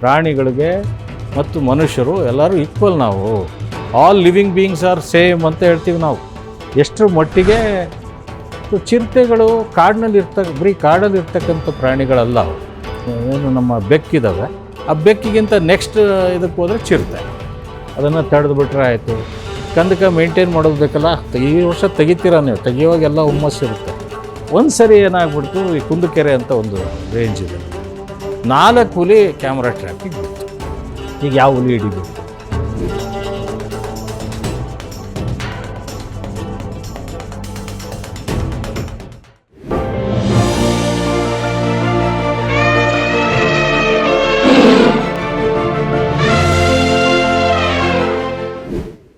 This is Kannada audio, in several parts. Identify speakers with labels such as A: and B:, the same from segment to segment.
A: ಪ್ರಾಣಿಗಳಿಗೆ ಮತ್ತು ಮನುಷ್ಯರು ಎಲ್ಲರೂ ಈಕ್ವಲ್ ನಾವು. All living beings are same ಅಂತ ಹೇಳ್ತೀವಿ ನಾವು. ಎಷ್ಟರ ಮಟ್ಟಿಗೆ ಚಿರತೆಗಳು ಕಾಡಿನಲ್ಲಿ ಇರ್ತಕ್ಕ ಬರೀ ಕಾಡಲ್ಲಿ ಇರ್ತಕ್ಕಂಥ ಪ್ರಾಣಿಗಳಲ್ಲ ಅವು. ಏನು ನಮ್ಮ ಬೆಕ್ಕಿದ್ದಾವೆ ಆ ಬೆಕ್ಕಿಗಿಂತ ನೆಕ್ಸ್ಟ್ ಇದಕ್ಕೆ ಹೋದರೆ ಚಿರತೆ. ಅದನ್ನು ತಡೆದು ಬಿಟ್ರೆ ಆಯಿತು. ಕಂದಕ ಮೇಂಟೈನ್ ಮಾಡೋದು ಬೇಕಲ್ಲ? ಈ ವರ್ಷ ತೆಗಿತೀರ ನೀವು? ತೆಗಿಯುವಾಗೆಲ್ಲ ಹುಮ್ಮಸ್ಸಿರುತ್ತೆ. ಒಂದು ಸರಿ ಏನಾಗ್ಬಿಡ್ತು? ಈ ಕುಂದಕೆರೆ ಅಂತ ಒಂದು ರೇಂಜ್ ಇದೆ. ನಾಲ್ಕು ಹುಲಿ ಕ್ಯಾಮ್ರಾ ಟ್ರ್ಯಾಪಿಗೆ ಬಿಡ್ತು. ಈಗ ಯಾವ ಹುಲಿ ಹಿಡಿಬೇಕು?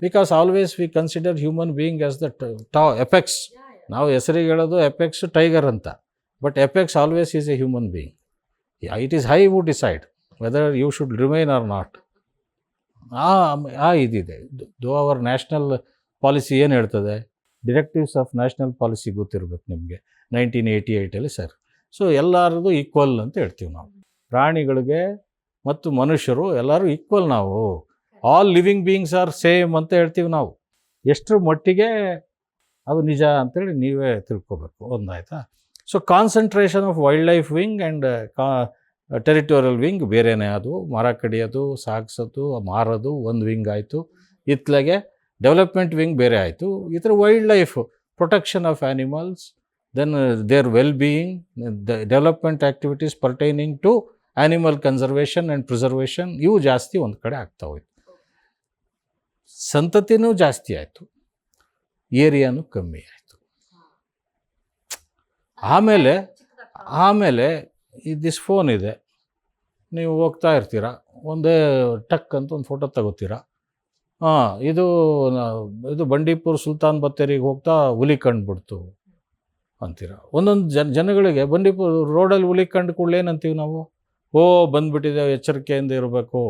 A: Because always we consider human being as the ಟಾ ಎಪೆಕ್ಸ್ ನಾವು ಹೆಸರಿಗೆ ಹೇಳೋದು ಎಪೆಕ್ಸ್ ಟೈಗರ್ ಅಂತ. But apex always is a human being it is he who decide whether you should remain or not ಆ ಆ ಇದಿದೆ. ದೋ ಅವರ್ ನ್ಯಾಷನಲ್ ಪಾಲಿಸಿ ಏನು ಹೇಳ್ತದೆ? ಡಿರೆಕ್ಟಿವ್ಸ್ ಆಫ್ ನ್ಯಾಷನಲ್ ಪಾಲಿಸಿ ಗೊತ್ತಿರಬೇಕು ನಿಮಗೆ. ನೈನ್ಟೀನ್ ಏಯ್ಟಿ ಏಯ್ಟಲ್ಲಿ ಸರ್ ಸೊ ಎಲ್ಲರದು ಈಕ್ವಲ್ ಅಂತ ಹೇಳ್ತೀವಿ ನಾವು. ಪ್ರಾಣಿಗಳಿಗೆ ಮತ್ತು ಮನುಷ್ಯರು ಎಲ್ಲರೂ ಈಕ್ವಲ್ ನಾವು. All living beings are same ಅಂತ ಹೇಳ್ತೀವಿ ನಾವು. ಎಷ್ಟರ ಮಟ್ಟಿಗೆ ಅದು ನಿಜ ಅಂತೇಳಿ ನೀವೇ ತಿಳ್ಕೊಬೇಕು. ಒಂದಾಯ್ತಾ so concentration of wild life wing and ಕಾ ಟೆರಿಟೋರಿಯಲ್ ವಿಂಗ್ ಬೇರೆನೇ ಅದು. ಮರ ಕಡಿಯೋದು, ಸಾಗಿಸೋದು, ಮಾರೋದು ಒಂದು ವಿಂಗ್ ಆಯಿತು. ಇತ್ಲಾಗೆ ಡೆವಲಪ್ಮೆಂಟ್ ವಿಂಗ್ ಬೇರೆ ಆಯಿತು. ಈ ಥರ wild life protection of animals then their well being development activities pertaining to animal conservation and preservation ಇವು ಜಾಸ್ತಿ ಒಂದು ಕಡೆ ಆಗ್ತಾ ಹೋಯ್ತು. ಸಂತತಿನೂ ಜಾಸ್ತಿ ಆಯಿತು. ಏರಿಯಾನೂ ಕಮ್ಮಿ ಆಯಿತು. ಆಮೇಲೆ ಆಮೇಲೆ ಈ ದಿಸ್ ಫೋನ್ ಇದೆ. ನೀವು ಹೋಗ್ತಾ ಇರ್ತೀರ? ಒಂದೇ ಟಕ್ ಅಂತ ಒಂದು ಫೋಟೋ ತಗೋತೀರ? ಹಾಂ ಇದು ಇದು ಬಂಡೀಪುರ ಸುಲ್ತಾನ್ ಬತ್ತೇರಿಗೆ ಹೋಗ್ತಾ ಹುಲಿ ಕಂಡುಬಿಡ್ತು ಅಂತೀರ? ಒಂದೊಂದು ಜನ ಜನಗಳಿಗೆ ಬಂಡೀಪುರ್ ರೋಡಲ್ಲಿ ಹುಲಿ ಕಂಡು ಕೂಡಲೇ ಏನಂತೀವಿ ನಾವು? ಓ ಬಂದ್ಬಿಟ್ಟಿದೆ ಎಚ್ಚರಿಕೆಯಿಂದ ಇರಬೇಕು.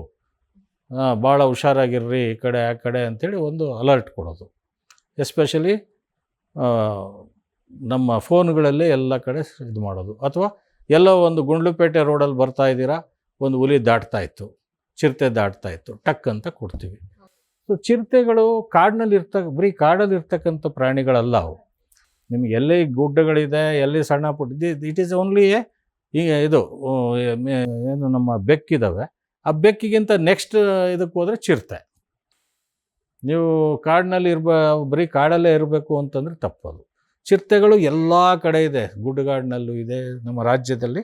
A: ಹಾಂ ಭಾಳ ಹುಷಾರಾಗಿರ್ರಿ ಈ ಕಡೆ ಆ ಕಡೆ ಅಂಥೇಳಿ ಒಂದು ಅಲರ್ಟ್ ಕೊಡೋದು. ಎಸ್ಪೆಷಲಿ ನಮ್ಮ ಫೋನ್ಗಳಲ್ಲೇ ಎಲ್ಲ ಕಡೆ ಇದು ಮಾಡೋದು. ಅಥವಾ ಎಲ್ಲೋ ಒಂದು ಗುಂಡ್ಲುಪೇಟೆ ರೋಡಲ್ಲಿ ಬರ್ತಾ ಇದ್ದೀರಾ, ಒಂದು ಹುಲಿ ದಾಟ್ತಾ ಇತ್ತು, ಚಿರತೆ ದಾಟ್ತಾ ಇತ್ತು, ಟಕ್ ಅಂತ ಕೊಡ್ತೀವಿ. ಸೊ ಚಿರತೆಗಳು ಕಾಡಿನಲ್ಲಿ ಇರ್ತಕ್ಕ ಬರೀ ಕಾಡಲ್ಲಿ ಇರ್ತಕ್ಕಂಥ ಪ್ರಾಣಿಗಳಲ್ಲ ಅವು. ನಿಮ್ಗೆ ಎಲ್ಲಿ ಗುಡ್ಡಗಳಿದೆ, ಎಲ್ಲಿ ಸಣ್ಣ ಪುಟ್ಟ ಇಟ್ ಈಸ್ ಓನ್ಲಿ ಈಗ ಇದು ಏನು ನಮ್ಮ ಬೆಕ್ಕಿದ್ದಾವೆ ಆ ಬೆಕ್ಕಿಗಿಂತ ನೆಕ್ಸ್ಟ್ ಇದಕ್ಕೆ ಹೋದರೆ ಚಿರತೆ. ನೀವು ಕಾಡಿನಲ್ಲಿ ಇರ್ಬ, ಬರೀ ಕಾಡಲ್ಲೇ ಇರಬೇಕು ಅಂತಂದರೆ ತಪ್ಪದು. ಚಿರತೆಗಳು ಎಲ್ಲ ಕಡೆ ಇದೆ. ಗುಡ್ಡಗಾಡಿನಲ್ಲೂ ಇದೆ. ನಮ್ಮ ರಾಜ್ಯದಲ್ಲಿ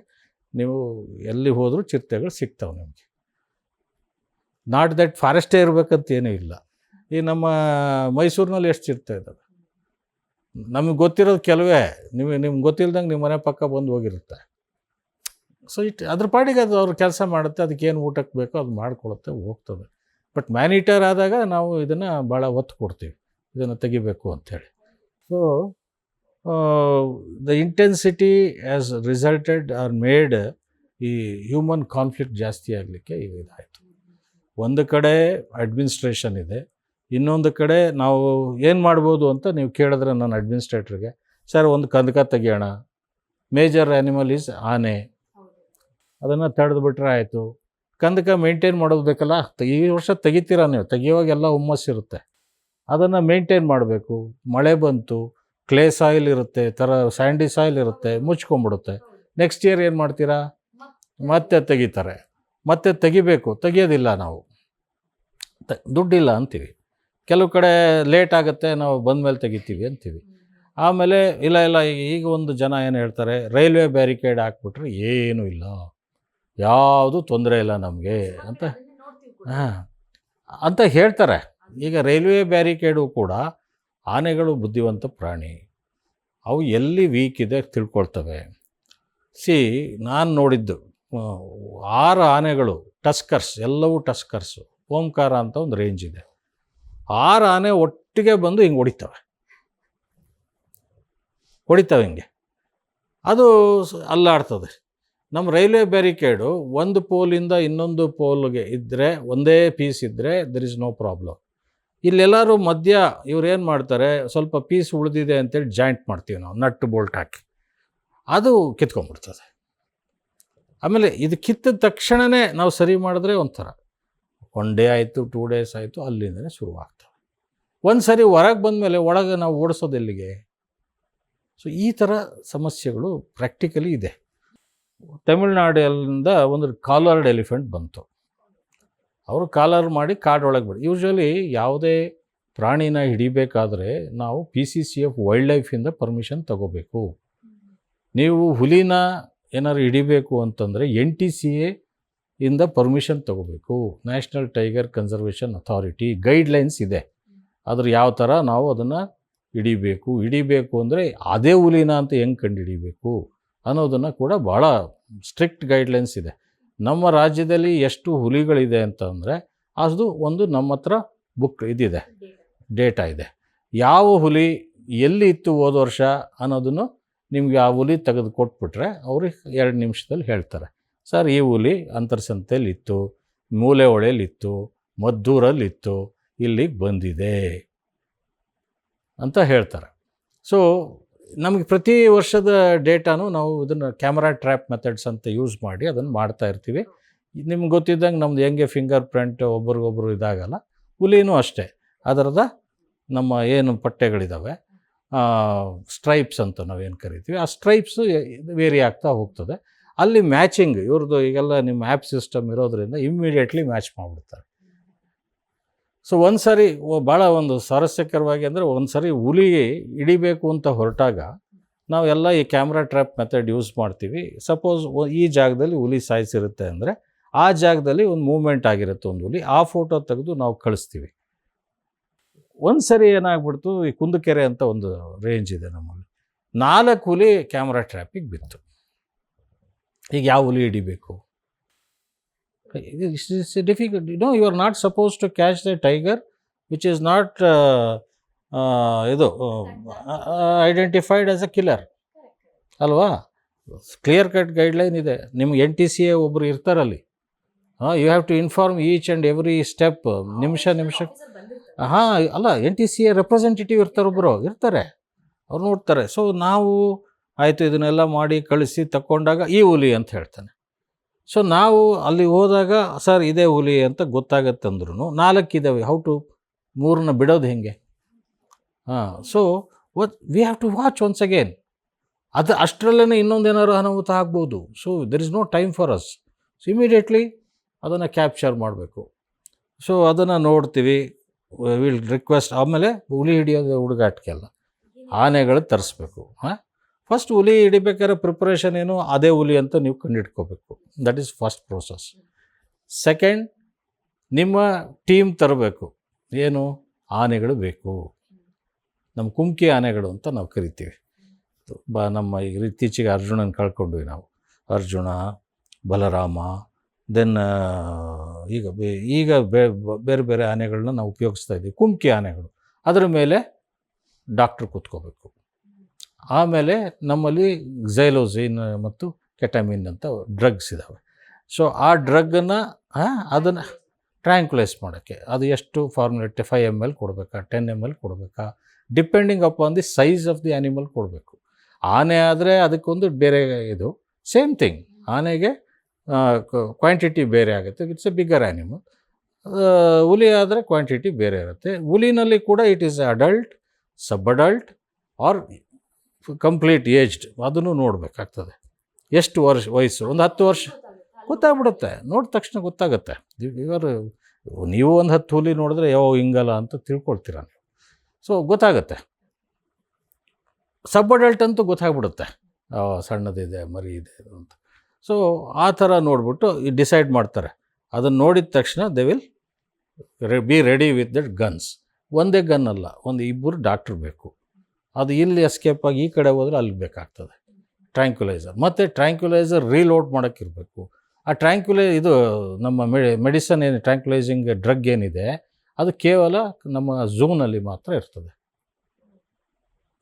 A: ನೀವು ಎಲ್ಲಿ ಹೋದರೂ ಚಿರತೆಗಳು ಸಿಗ್ತವೆ ನಿಮಗೆ. ನಾಟ್ ದಟ್ ಫಾರೆಸ್ಟೇ ಇರಬೇಕಂತ ಏನೂ ಇಲ್ಲ. ಈ ನಮ್ಮ ಮೈಸೂರಿನಲ್ಲಿ ಎಷ್ಟು ಚಿರತೆ ಇದ್ದಾವೆ? ನಮಗೆ ಗೊತ್ತಿರೋದು ಕೆಲವೇ. ನಿಮಗೆ ನಿಮ್ಗೆ ಗೊತ್ತಿಲ್ದಂಗೆ ನಿಮ್ಮ ಮನೆ ಪಕ್ಕ ಬಂದು ಹೋಗಿರುತ್ತೆ. ಸೊ ಇಟ್ ಅದ್ರ ಪಾಡಿಗೆ ಅದು ಅವ್ರ ಕೆಲಸ ಮಾಡುತ್ತೆ. ಅದಕ್ಕೆ ಏನು ಊಟಕ್ಕೆ ಬೇಕೋ ಅದು ಮಾಡ್ಕೊಳುತ್ತೆ ಹೋಗ್ತದೆ ಬಟ್ ಮ್ಯಾನಿಟರ್ ಆದಾಗ ನಾವು ಇದನ್ನು ಭಾಳ ಒತ್ತು ಕೊಡ್ತೀವಿ. ಇದನ್ನು ತೆಗಿಬೇಕು ಅಂಥೇಳಿ so the intensity as resulted are made ಈ ಹ್ಯೂಮನ್ ಕಾನ್ಫ್ಲಿಕ್ಟ್ ಜಾಸ್ತಿ ಆಗಲಿಕ್ಕೆ ಇದಾಯಿತು. ಒಂದು ಕಡೆ ಅಡ್ಮಿನಿಸ್ಟ್ರೇಷನ್ ಇದೆ, ಇನ್ನೊಂದು ಕಡೆ ನಾವು ಏನು ಮಾಡ್ಬೋದು ಅಂತ ನೀವು ಕೇಳಿದ್ರೆ ನನ್ನ ಅಡ್ಮಿನಿಸ್ಟ್ರೇಟ್ರಿಗೆ ಸರ್, ಒಂದು ಕಂದಕ ತೆಗಿಯೋಣ ಮೇಜರ್ ಆ್ಯನಿಮಲ್ ಈಸ್ ಆನೆ. ಅದನ್ನು ತಡೆದು ಬಿಟ್ರೆ ಆಯಿತು. ಕಂದಕ ಮೇಂಟೈನ್ ಮಾಡೋದು ಬೇಕಲ್ಲ, ಈ ವರ್ಷ ತೆಗಿತೀರ ನೀವು? ತೆಗಿಯುವಾಗೆಲ್ಲ ಹುಮ್ಮಸ್ಸಿರುತ್ತೆ. ಅದನ್ನು ಮೇಂಟೈನ್ ಮಾಡಬೇಕು. ಮಳೆ ಬಂತು ಕ್ಲೇ ಸಾಯಿಲ್ ಇರುತ್ತೆ ಥರ ಸ್ಯಾಂಡಿ ಸಾಯಿಲ್ ಇರುತ್ತೆ, ಮುಚ್ಕೊಂಡ್ಬಿಡುತ್ತೆ. ನೆಕ್ಸ್ಟ್ ಇಯರ್ ಏನು ಮಾಡ್ತೀರಾ? ಮತ್ತೆ ತೆಗಿತಾರೆ. ಮತ್ತೆ ತೆಗಿಬೇಕು, ತೆಗಿಯೋದಿಲ್ಲ ನಾವು. ತ- ದುಡ್ಡಿಲ್ಲ ಅಂತೀವಿ. ಕೆಲವು ಕಡೆ ಲೇಟ್ ಆಗುತ್ತೆ, ನಾವು ಬಂದಮೇಲೆ ತೆಗಿತೀವಿ ಅಂತೀವಿ. ಆಮೇಲೆ, ಇಲ್ಲ ಇಲ್ಲ ಈಗ ಒಂದು ಜನ ಏನು ಹೇಳ್ತಾರೆ, ರೈಲ್ವೆ ಬ್ಯಾರಿಕೇಡ್ ಹಾಕ್ಬಿಟ್ರೆ ಏನೂ ಇಲ್ಲ. ಯಾವುದು ತೊಂದರೆ ಇಲ್ಲ ನಮಗೆ ಅಂತ. ಹಾಂ, ಅಂತ ಹೇಳ್ತಾರೆ. ಈಗ ರೈಲ್ವೆ ಬ್ಯಾರಿಕೇಡು ಕೂಡ ಆನೆಗಳು ಬುದ್ಧಿವಂತ ಪ್ರಾಣಿ. ಅವು ಎಲ್ಲಿ ವೀಕ್ ಇದೆ ತಿಳ್ಕೊಳ್ತವೆ. ಸಿ ನಾನು ನೋಡಿದ್ದು ಆರು ಆನೆಗಳು ಟಸ್ಕರ್ಸ್ ಎಲ್ಲವೂ ಟಸ್ಕರ್ಸು ಓಂಕಾರ ಅಂತ ಒಂದು ರೇಂಜ್ ಇದೆ. ಆರು ಆನೆ ಒಟ್ಟಿಗೆ ಬಂದು ಹಿಂಗೆ ಹೊಡಿತವೆ. ಹೊಡಿತವೆ ಹಿಂಗೆ. ಅದು ಅಲ್ಲಾಡ್ತದೆ. ನಮ್ಮ ರೈಲ್ವೆ ಬ್ಯಾರಿಕೇಡು ಒಂದು ಪೋಲಿಂದ ಇನ್ನೊಂದು ಪೋಲ್ಗೆ ಇದ್ದರೆ ಒಂದೇ ಪೀಸ್ ಇದ್ದರೆ ದರ್ ಇಸ್ ನೋ ಪ್ರಾಬ್ಲಮ್ ಇಲ್ಲೆಲ್ಲರೂ ಮಧ್ಯ ಇವ್ರು ಏನು ಮಾಡ್ತಾರೆ, ಸ್ವಲ್ಪ ಪೀಸ್ ಉಳಿದಿದೆ ಅಂತೇಳಿ ಜಾಯಿಂಟ್ ಮಾಡ್ತೀವಿ ನಾವು ನಟ್ಟು ಬೋಲ್ಟ್ ಹಾಕಿ. ಅದು ಕಿತ್ಕೊಂಡ್ಬಿಡ್ತದೆ. ಆಮೇಲೆ ಇದು ಕಿತ್ತ ತಕ್ಷಣವೇ ನಾವು ಸರಿ ಮಾಡಿದ್ರೆ ಒಂಥರ. ಒನ್ ಡೇ ಆಯಿತು, ಟೂ ಡೇಸ್ ಆಯಿತು, ಅಲ್ಲಿಂದನೇ ಶುರುವಾಗ್ತವೆ. ಒಂದು ಸರಿ ಹೊರಗೆ ಬಂದಮೇಲೆ ಒಳಗೆ ನಾವು ಓಡಿಸೋದು ಎಲ್ಲಿಗೆ? ಸೊ ಈ ಥರ ಸಮಸ್ಯೆಗಳು ಪ್ರಾಕ್ಟಿಕಲಿ ಇದೆ. ತಮಿಳ್ನಾಡಿನಿಂದ ಒಂದು ಕಾಲರ್ಡ್ ಎಲಿಫೆಂಟ್ ಬಂತು. ಅವರು ಕಾಲರ್ ಮಾಡಿ ಕಾಡೊಳಗೆ ಬಿಡಿ, ಯೂಶ್ವಲಿ ಯಾವುದೇ ಪ್ರಾಣಿನ ಹಿಡಿಬೇಕಾದ್ರೆ ನಾವು P C C F wild ಲೈಫಿಂದ permission ತಗೋಬೇಕು. ನೀವು ಹುಲಿನ ಏನಾದ್ರು ಹಿಡಿಬೇಕು ಅಂತಂದರೆ ಎನ್ ಟಿ ಸಿ ಎ ಇಂದ ಪರ್ಮಿಷನ್ ತಗೋಬೇಕು. National tiger conservation authority guidelines ಇದೆ. ಅದ್ರ ಯಾವ ಥರ ನಾವು ಅದನ್ನು ಹಿಡಿಬೇಕು ಹಿಡಿಬೇಕು ಅಂದರೆ ಅದೇ ಹುಲಿನ ಅಂತ ಹೆಂಗೆ ಕಂಡು ಹಿಡಿಬೇಕು ಅನ್ನೋದನ್ನು ಕೂಡ ಭಾಳ ಸ್ಟ್ರಿಕ್ಟ್ ಗೈಡ್ಲೈನ್ಸ್ ಇದೆ. ನಮ್ಮ ರಾಜ್ಯದಲ್ಲಿ ಎಷ್ಟು ಹುಲಿಗಳಿದೆ ಅಂತಂದರೆ ಅದು ಒಂದು ನಮ್ಮ ಹತ್ರ ಬುಕ್ ಇದಿದೆ. ಡೇಟಾ ಇದೆ. ಯಾವ ಹುಲಿ ಎಲ್ಲಿ ಇತ್ತು ಹೋದ ವರ್ಷ ಅನ್ನೋದನ್ನು ನಿಮಗೆ ಆ ಹುಲಿ ತೆಗೆದು ಕೊಟ್ಬಿಟ್ರೆ ಅವ್ರಿಗೆ ಎರಡು ನಿಮಿಷದಲ್ಲಿ ಹೇಳ್ತಾರೆ. ಸರ್, ಈ ಹುಲಿ ಅಂತರ್ಸಂತೆಯಲ್ಲಿತ್ತು, ಮೂಲೆ ಹೊಳೆಯಲ್ಲಿತ್ತು ಮದ್ದೂರಲ್ಲಿತ್ತು, ಇಲ್ಲಿಗೆ ಬಂದಿದೆ ಅಂತ ಹೇಳ್ತಾರೆ. ಸೊ ನಮಗೆ ಪ್ರತಿ ವರ್ಷದ ಡೇಟಾನು ನಾವು ಇದನ್ನು ಕ್ಯಾಮ್ರಾ ಟ್ರ್ಯಾಪ್ ಮೆಥಡ್ಸ್ ಅಂತ ಯೂಸ್ ಮಾಡಿ ಅದನ್ನು ಮಾಡ್ತಾ ಇರ್ತೀವಿ. ನಿಮ್ಗೆ ಗೊತ್ತಿದ್ದಂಗೆ ನಮ್ದು ಹೆಂಗೆ ಫಿಂಗರ್ ಪ್ರಿಂಟ್ ಒಬ್ರಿಗೊಬ್ರು ಇದಾಗಲ್ಲ, ಹುಲಿನೂ ಅಷ್ಟೇ. ಅದರದ ನಮ್ಮ ಏನು ಪಟ್ಟೆಗಳಿದ್ದಾವೆ ಸ್ಟ್ರೈಪ್ಸ್ ಅಂತ ನಾವು ಏನು ಕರಿತೀವಿ, ಆ ಸ್ಟ್ರೈಪ್ಸು ವೇರಿ ಆಗ್ತಾ ಹೋಗ್ತದೆ. ಅಲ್ಲಿ ಮ್ಯಾಚಿಂಗ್ ಇವ್ರದ್ದು ಈಗೆಲ್ಲ ನಿಮ್ಮ ಆ್ಯಪ್ ಸಿಸ್ಟಮ್ ಇರೋದ್ರಿಂದ ಇಮ್ಮಿಡಿಯೇಟ್ಲಿ ಮ್ಯಾಚ್ ಮಾಡಿಬಿಡ್ತಾರೆ. ಸೊ ಒಂದು ಸರಿ ಭಾಳ ಒಂದು ಸ್ವಾರಸ್ಯಕರವಾಗಿ ಅಂದರೆ ಒಂದು ಸರಿ ಹುಲಿ ಹಿಡಿಬೇಕು ಅಂತ ಹೊರಟಾಗ ನಾವೆಲ್ಲ ಈ ಕ್ಯಾಮ್ರಾ ಟ್ರ್ಯಾಪ್ ಮೆಥಡ್ ಯೂಸ್ ಮಾಡ್ತೀವಿ ಸಪೋಸ್ ಈ ಜಾಗದಲ್ಲಿ ಹುಲಿ ಸಾಯಿಸಿರುತ್ತೆ ಅಂದರೆ ಆ ಜಾಗದಲ್ಲಿ ಒಂದು ಮೂಮೆಂಟ್ ಆಗಿರುತ್ತೆ ಒಂದು ಹುಲಿ ಆ ಫೋಟೋ ತೆಗೆದು ನಾವು ಕಳಿಸ್ತೀವಿ ಒಂದು ಸರಿ ಏನಾಗ್ಬಿಡ್ತು ಈ ಕುಂದಕೆರೆ ಅಂತ ಒಂದು ರೇಂಜ್ ಇದೆ ನಮ್ಮಲ್ಲಿ ನಾಲ್ಕು ಹುಲಿ ಕ್ಯಾಮ್ರಾ ಟ್ರ್ಯಾಪಿಗೆ ಬಿತ್ತು ಈಗ ಯಾವ ಹುಲಿ ಹಿಡಿಬೇಕು difficult you know not supposed not suppose to catch the tiger which is not ಇದು ಐಡೆಂಟಿಫೈಡ್ ಆಸ್ ಅ ಕಿಲ್ಲರ್ ಅಲ್ವಾ? ಕ್ಲಿಯರ್ ಕಟ್ ಗೈಡ್ಲೈನ್ ಇದೆ. ನಿಮ್ಗೆ ಎನ್ ಟಿ ಸಿ ಎ ಒಬ್ಬರು ಇರ್ತಾರಲ್ಲಿ. ಹಾಂ you have to inform each and every step ನಿಮಿಷ ನಿಮಿಷ. ಹಾಂ ಅಲ್ಲ N T C A representative ಇರ್ತಾರೆ ಒಬ್ಬರು ಇರ್ತಾರೆ. ಅವ್ರು ನೋಡ್ತಾರೆ. ಸೊ ನಾವು ಆಯಿತು ಇದನ್ನೆಲ್ಲ ಮಾಡಿ ಕಳಿಸಿ ತಗೊಂಡಾಗ ಈ ಹುಲಿ ಅಂತ ಹೇಳ್ತಾನೆ. ಸೊ ನಾವು ಅಲ್ಲಿ ಹೋದಾಗ, ಸರ್, ಇದೇ ಹುಲಿ ಅಂತ ಗೊತ್ತಾಗತ್ತಂದ್ರೂ ನಾಲ್ಕು ಇದ್ದಾವೆ ಹೌ ಟು ಮೂರನ್ನ ಬಿಡೋದು ಹೆಂಗೆ? ಹಾಂ so what we have to watch once again ಅದು ಅಷ್ಟರಲ್ಲೇ ಇನ್ನೊಂದೇನಾದ್ರು ಅನಾಹುತ ಆಗ್ಬೋದು. So there is no time for us so immediately ಅದನ್ನು ಕ್ಯಾಪ್ಚರ್ ಮಾಡಬೇಕು. ಸೊ ಅದನ್ನು ನೋಡ್ತೀವಿ. ವಿಲ್ ರಿಕ್ವೆಸ್ಟ್ ಆಮೇಲೆ ಹುಲಿ ಹಿಡಿಯೋದು ಹುಡುಗಾಟಿಕೆಲ್ಲ ಆನೆಗಳು ತರಿಸ್ಬೇಕು. ಹಾಂ? ಫಸ್ಟ್ ಹುಲಿ ಹಿಡಿಬೇಕಾದ್ರೆ ಪ್ರಿಪ್ರೇಷನ್ ಏನು? ಅದೇ ಹುಲಿ ಅಂತ ನೀವು ಕಂಡಿಡ್ಕೋಬೇಕು that is first process second ನಿಮ್ಮ ಟೀಮ್ ತರಬೇಕು. ಏನು? ಆನೆಗಳು ಬೇಕು. ನಮ್ಮ ಕುಮ್ಕಿ ಆನೆಗಳು ಅಂತ ನಾವು ಕರಿತೀವಿ. ಬ, ನಮ್ಮ ಈಗ ಇತ್ತೀಚೆಗೆ ಅರ್ಜುನನ ಕಳ್ಕೊಂಡ್ವಿ ನಾವು. ಅರ್ಜುನ, ಬಲರಾಮ ದೆನ್ ಈಗ ಈಗ ಬೇರೆ ಬೇರೆ ಆನೆಗಳನ್ನ ನಾವು ಉಪಯೋಗಿಸ್ತಾ ಇದ್ದೀವಿ. ಕುಮ್ಕಿ ಆನೆಗಳು. ಅದರ ಮೇಲೆ ಡಾಕ್ಟ್ರ್ ಕೂತ್ಕೋಬೇಕು. ಆಮೇಲೆ ನಮ್ಮಲ್ಲಿ ಝೈಲೋಝೈನ್ ಮತ್ತು ಕೆಟಮಿನ್ ಅಂತ ಡ್ರಗ್ಸ್ ಇದ್ದಾವೆ ಸೊ ಆ ಡ್ರಗ್ಗನ್ನು ಅದನ್ನು ಟ್ರ್ಯಾಂಕ್ಯುಲೈಸ್ ಮಾಡೋಕ್ಕೆ ಅದು ಎಷ್ಟು ಫಾರ್ಮುಲೇಟ್ ಫೈವ್ ಎಂ ಎಲ್ ಕೊಡಬೇಕಾ ಟೆನ್ ಎಂ ಎಲ್ ಕೊಡಬೇಕಾ depending on the size of the animal ಕೊಡಬೇಕು. ಆನೆ ಆದರೆ ಅದಕ್ಕೊಂದು ಬೇರೆ ಇದು ಸೇಮ್ ಥಿಂಗ್ ಆನೆಗೆ ಕ್ವಾಂಟಿಟಿ ಬೇರೆ ಆಗುತ್ತೆ ಇಟ್ಸ್ ಎ ಬಿಗ್ಗರ್ ಆ್ಯನಿಮಲ್ ಹುಲಿ ಆದರೆ ಕ್ವಾಂಟಿಟಿ ಬೇರೆ ಇರುತ್ತೆ. ಹುಲಿನಲ್ಲಿ ಕೂಡ it is adult sub adult or complete aged ಅದನ್ನು ನೋಡಬೇಕಾಗ್ತದೆ. ಎಷ್ಟು ವರ್ಷ, ವಯಸ್ಸು? ಒಂದು ಹತ್ತು ವರ್ಷ. ಗೊತ್ತಾಗ್ಬಿಡುತ್ತೆ. ನೋಡಿದ ತಕ್ಷಣ ಗೊತ್ತಾಗುತ್ತೆ. ಇವರು, ನೀವು ಒಂದು ಹತ್ತು ಹುಲಿ ನೋಡಿದ್ರೆ ಯಾವ ಹಿಂಗಲ್ಲ ಅಂತ ತಿಳ್ಕೊಳ್ತೀರ ನೀವು. ಸೊ ಗೊತ್ತಾಗುತ್ತೆ. ಸಬ್ ಅಡಲ್ಟ್ ಅಂತೂ ಗೊತ್ತಾಗ್ಬಿಡುತ್ತೆ. ಸಣ್ಣದಿದೆ ಮರಿ ಇದೆ ಅಂತ. ಸೊ ಆ ಥರ ನೋಡ್ಬಿಟ್ಟು ಡಿಸೈಡ್ ಮಾಡ್ತಾರೆ. ಅದನ್ನು ನೋಡಿದ ತಕ್ಷಣ they will be ready with that guns ಒಂದೇ ಗನ್ ಅಲ್ಲ, ಒಂದು ಇಬ್ಬರು ಡಾಕ್ಟ್ರ್ ಬೇಕು. ಅದು ಇಲ್ಲಿ ಎಸ್ಕೇಪ್ ಆಗಿ ಈ ಕಡೆ ಹೋದರೆ ಅಲ್ಲಿ ಬೇಕಾಗ್ತದೆ. ಟ್ರ್ಯಾಂಕ್ಯುಲೈಸರ್ ಮತ್ತು ಟ್ರ್ಯಾಂಕ್ಯುಲೈಸರ್ ರೀಲೋಡ್ ಮಾಡೋಕ್ಕಿರಬೇಕು ಆ ಟ್ರ್ಯಾಂಕ್ಯುಲೈ ಇದು ನಮ್ಮ ಮೆಡಿ ಮೆಡಿಸನ್ ಏನು ಟ್ರ್ಯಾಂಕ್ಯುಲೈಸಿಂಗ್ ಡ್ರಗ್ ಏನಿದೆ, ಅದು ಕೇವಲ ನಮ್ಮ ಝೂನಲ್ಲಿ ಮಾತ್ರ ಇರ್ತದೆ.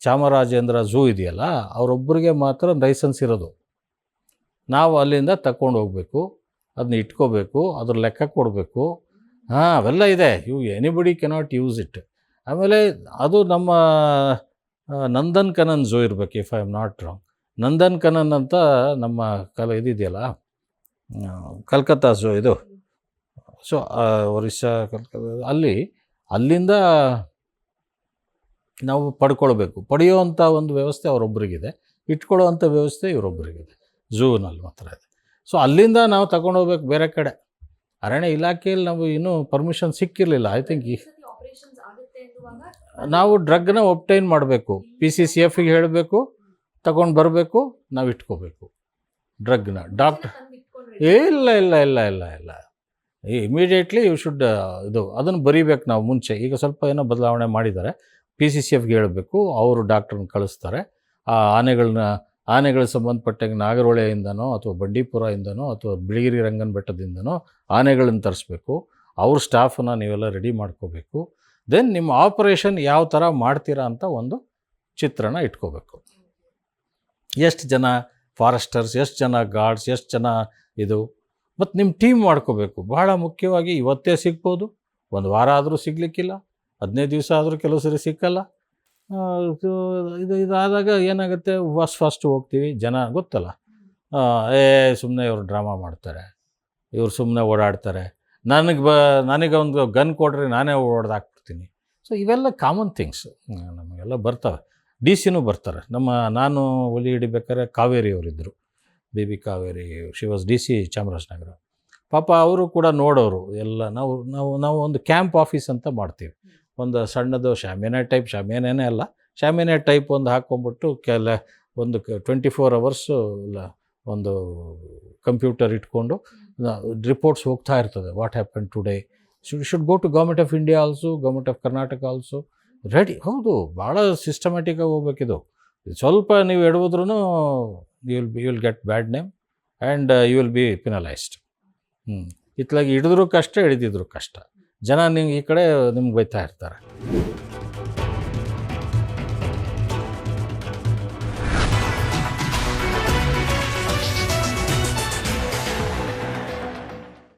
A: ಚಾಮರಾಜೇಂದ್ರ ಝೂ ಇದೆಯಲ್ಲ, ಅವರೊಬ್ಬರಿಗೆ ಮಾತ್ರ ಲೈಸೆನ್ಸ್ ಇರೋದು. ನಾವು ಅಲ್ಲಿಂದ ತಗೊಂಡು ಹೋಗಬೇಕು ಅದನ್ನ ಇಟ್ಕೋಬೇಕು, ಅದ್ರ ಲೆಕ್ಕ ಕೊಡಬೇಕು. ಹಾಂ, ಅವೆಲ್ಲ ಇದೆ. You anybody cannot use it ಆಮೇಲೆ ಅದು ನಮ್ಮ ನಂದನ್ ಕನನ್ ಝೂ ಇರಬೇಕು if I am not wrong Nandan Kanan ಅಂತ ನಮ್ಮ ಕಲ, ಇದಿದೆಯಲ್ಲ? ಕಲ್ಕತ್ತಾ ಝೂ ಇದು. ಸೊ ಒರಿಸ್ಸಾ, ಕಲ್ಕತ್ತಾ, ಅಲ್ಲಿ, ಅಲ್ಲಿಂದ ನಾವು ಪಡ್ಕೊಳ್ಬೇಕು. ಪಡೆಯುವಂಥ ಒಂದು ವ್ಯವಸ್ಥೆ ಅವರೊಬ್ಬರಿಗಿದೆ ಇಟ್ಕೊಳ್ಳೋವಂಥ ವ್ಯವಸ್ಥೆ ಇವರೊಬ್ಬರಿಗಿದೆ ಝೂನಲ್ಲಿ ಮಾತ್ರ ಇದೆ. ಸೊ ಅಲ್ಲಿಂದ ನಾವು ತಗೊಂಡೋಗ್ಬೇಕು ಬೇರೆ ಕಡೆ. ಅರಣ್ಯ ಇಲಾಖೆಯಲ್ಲಿ ನಾವು ಇನ್ನೂ ಪರ್ಮಿಷನ್ ಸಿಕ್ಕಿರಲಿಲ್ಲ. ಐ ಥಿಂಕ್ ನಾವು ಡ್ರಗ್ನ ಒಪ್ಟೈನ್ ಮಾಡಬೇಕು. ಪಿ ಸಿ ಸಿ ಎಫ್ಗೆ ಹೇಳಬೇಕು, ತಗೊಂಡು ಬರಬೇಕು, ನಾವು ಇಟ್ಕೋಬೇಕು. ಡ್ರಗ್ನ ಡಾಕ್ಟರ್ ಇಲ್ಲ ಇಲ್ಲ ಇಲ್ಲ ಇಲ್ಲ ಇಲ್ಲ. ಇಮಿಡಿಯೇಟ್ಲಿ ಯು ಶುಡ್ ಇದು, ಅದನ್ನು ಬರೀಬೇಕು ನಾವು ಮುಂಚೆ. ಈಗ ಸ್ವಲ್ಪ ಏನೋ ಬದಲಾವಣೆ ಮಾಡಿದ್ದಾರೆ. ಪಿ ಸಿ ಸಿ ಎಫ್ಗೆ ಹೇಳಬೇಕು, ಅವರು ಡಾಕ್ಟ್ರನ್ನ ಕಳಿಸ್ತಾರೆ. ಆ ಆನೆಗಳನ್ನ ಆನೆಗಳಿಗೆ ಸಂಬಂಧಪಟ್ಟಾಗ ನಾಗರಹೊಳೆಯಿಂದನೋ, ಅಥವಾ ಬಂಡೀಪುರದಿಂದನೋ ಅಥವಾ ಬಿಳಿಗಿರಿ ರಂಗನ ಬೆಟ್ಟದಿಂದನೋ ಆನೆಗಳನ್ನು ತರಿಸ್ಬೇಕು. ಅವ್ರ ಸ್ಟಾಫನ್ನು ನೀವೆಲ್ಲ ರೆಡಿ ಮಾಡ್ಕೋಬೇಕು. ದೆನ್ ನಿಮ್ಮ ಆಪರೇಷನ್ ಯಾವ ಥರ ಮಾಡ್ತೀರಾ ಅಂತ ಒಂದು ಚಿತ್ರಣ ಇಟ್ಕೋಬೇಕು. ಎಷ್ಟು ಜನ ಫಾರೆಸ್ಟರ್ಸ್ ಎಷ್ಟು ಜನ ಗಾರ್ಡ್ಸ್ ಎಷ್ಟು ಜನ ಇದು? ಮತ್ತು ನಿಮ್ಮ ಟೀಮ್ ಮಾಡ್ಕೋಬೇಕು. ಬಹಳ ಮುಖ್ಯವಾಗಿ ಇವತ್ತೇ ಸಿಗ್ಬೋದು. ಒಂದು ವಾರ ಆದರೂ ಸಿಗಲಿಕ್ಕಿಲ್ಲ. ಹದಿನೈದು ದಿವಸ ಆದರೂ ಕೆಲವು ಸರಿ ಸಿಕ್ಕಲ್ಲ. ಇದು ಇದು, ಇದಾದಾಗ ಏನಾಗುತ್ತೆ? ಫಸ್ಟ್ ಫಸ್ಟ್ ಹೋಗ್ತೀವಿ. ಜನ ಗೊತ್ತಲ್ಲ. ಏ ಸುಮ್ಮನೆ ಇವರು ಡ್ರಾಮಾ ಮಾಡ್ತಾರೆ. ಇವರು ಸುಮ್ಮನೆ ಓಡಾಡ್ತಾರೆ. ನನಗೆ ಬ, ನನಗೆ ಒಂದು ಗನ್ ಕೊಡ್ರಿ, ನಾನೇ ಹೊಡೆದಾಕ್ಬಿಡ್ತೀನಿ ಸೊ ಇವೆಲ್ಲ ಕಾಮನ್ ಥಿಂಗ್ಸ್ ನಮಗೆಲ್ಲ ಬರ್ತವೆ. ಡಿ ಸಿನೂ ಬರ್ತಾರೆ. ನಮ್ಮ, ನಾನು ಒಲಿ ಹಿಡಿಬೇಕಾದ್ರೆ Kaveri ಅವರಿದ್ದರು. B B Kaveri she was D C Chamarajanagar. ಪಾಪ ಅವರು ಕೂಡ ನೋಡೋರು ಎಲ್ಲ. ನಾವು ನಾವು ನಾವು ಒಂದು ಕ್ಯಾಂಪ್ ಆಫೀಸ್ ಅಂತ ಮಾಡ್ತೀವಿ. ಒಂದು ಸಣ್ಣದು ಶಾಮಿಯಾನ ಟೈಪ್ ಶಾಮಿಯಾನೇ ಅಲ್ಲ. ಶಾಮಿಯಾನ ಟೈಪ್ ಒಂದು ಹಾಕ್ಕೊಂಬಿಟ್ಟು ಕೆಲ, ಒಂದು ಟ್ವೆಂಟಿ ಫೋರ್ ಅವರ್ಸು ಒಂದು ಕಂಪ್ಯೂಟರ್ ಇಟ್ಕೊಂಡು ರಿಪೋರ್ಟ್ಸ್ ಹೋಗ್ತಾ ಇರ್ತದೆ. What happen today should should go to government of India also government of Karnataka also ready ಹೌದು, ಭಾಳ ಸಿಸ್ಟಮ್ಯಾಟಿಕಾಗಿ ಹೋಗ್ಬೇಕಿದು. ಸ್ವಲ್ಪ ನೀವು ಎಡವಿದ್ರೂ you will be you will get bad name and you will be penalised ಹ್ಞೂ ಇತ್ಲಾಗಿ ಹಿಡಿದ್ರು ಕಷ್ಟ, ಹಿಡಿದಿದ್ರು ಕಷ್ಟ. ಜನ ನಿಮ್ಗೆ ಈ ಕಡೆ ನಿಮ್ಗೆ ಬೈತಾ ಇರ್ತಾರೆ.